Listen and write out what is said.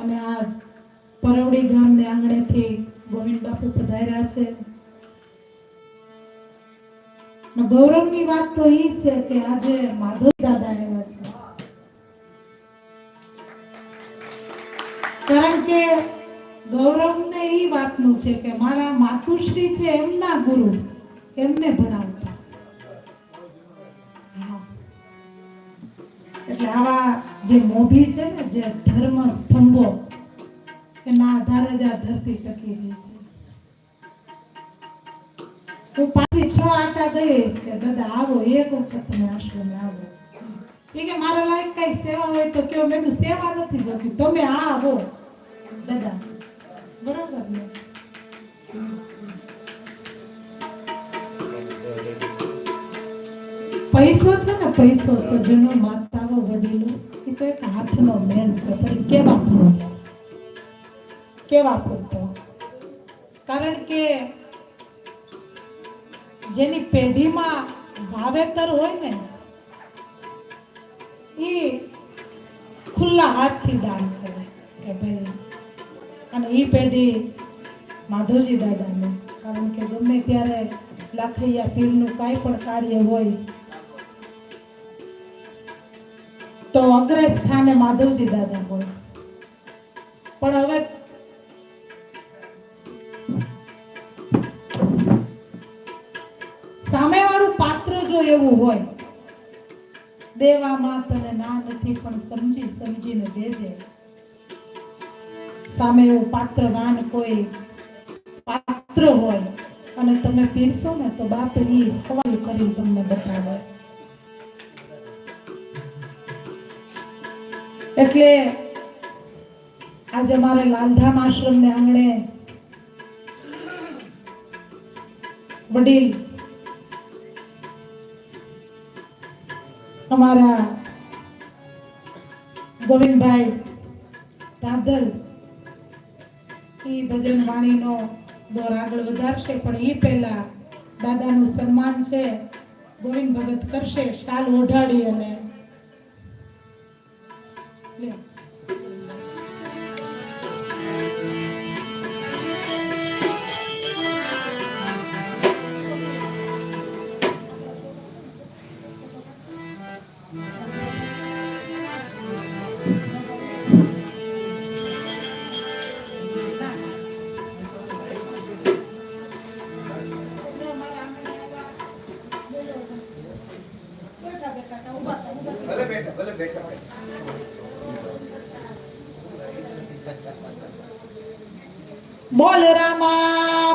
અને આજ પરવડી ગામને આંગણેથી ગોવિંદ બાપુ પધાર્યા છે. ગૌરવની વાત તો એ છે કે આજે માધવ દાદા આવ્યા છે. કારણ કે ગૌરવને એ વાતનું છે કે મારા માતુશ્રી છે એમના ગુરુ એમને ભણાવતા. એટલે આવા જે મોભી છે ને, જે ધર્મ સ્તંભો એના આધારે જ આ ધરતી ટકી રહી છે. હું પાછી છ આટા ગઈ કે, દાદા, આવો, એક વખત તમે આશ્રમે આવો. એ કે, મારા લાયક કઈ સેવા હોય તો કયો. મેં સેવા નથી કરતી તમે આવો. દાદા, બરાબર ને? પૈસો છે ને, પૈસો સજ્જનો માત્ર મેલ છે. પણ કેવા પૂરતો કેવા પૂરતો કારણ કે જેની પેઢીમાં વાવેતર હોય ને, એ ખુલ્લા હાથથી દાન કરે કે ભાઈ, અને એ પેઢી માધવજી દાદાને. કારણ કે ગમે ત્યારે લાખૈયા પીરનું કાંઈ પણ કાર્ય હોય તો અગ્ર સ્થાને માધવજી દાદા હોય પણ હવે સામેવાળું પાત્ર જો એવું હોય દેવામાં તને ના નથી, પણ સમજી સમજીને દેજે. સામે એવું પાત્રવાન કોઈ પાત્ર હોય, અને તમે પીરશો ને તો બાપ એ હવાલ કરી તમને બતાવે. એટલે આજે મારે લાલધામ આશ્રમને આંગણે વડીલ, અમારા ગોવિંદભાઈ દાદલ એ ભજન વાણીનો દોર આગળ વધારશે, પણ એ પહેલા દાદાનું સન્માન છે. ગોવિંદ ભગત કરશે, શાલ ઓઢાડી અને ભલે બેઠા ભલે બેઠા બેઠા બોલ રામા.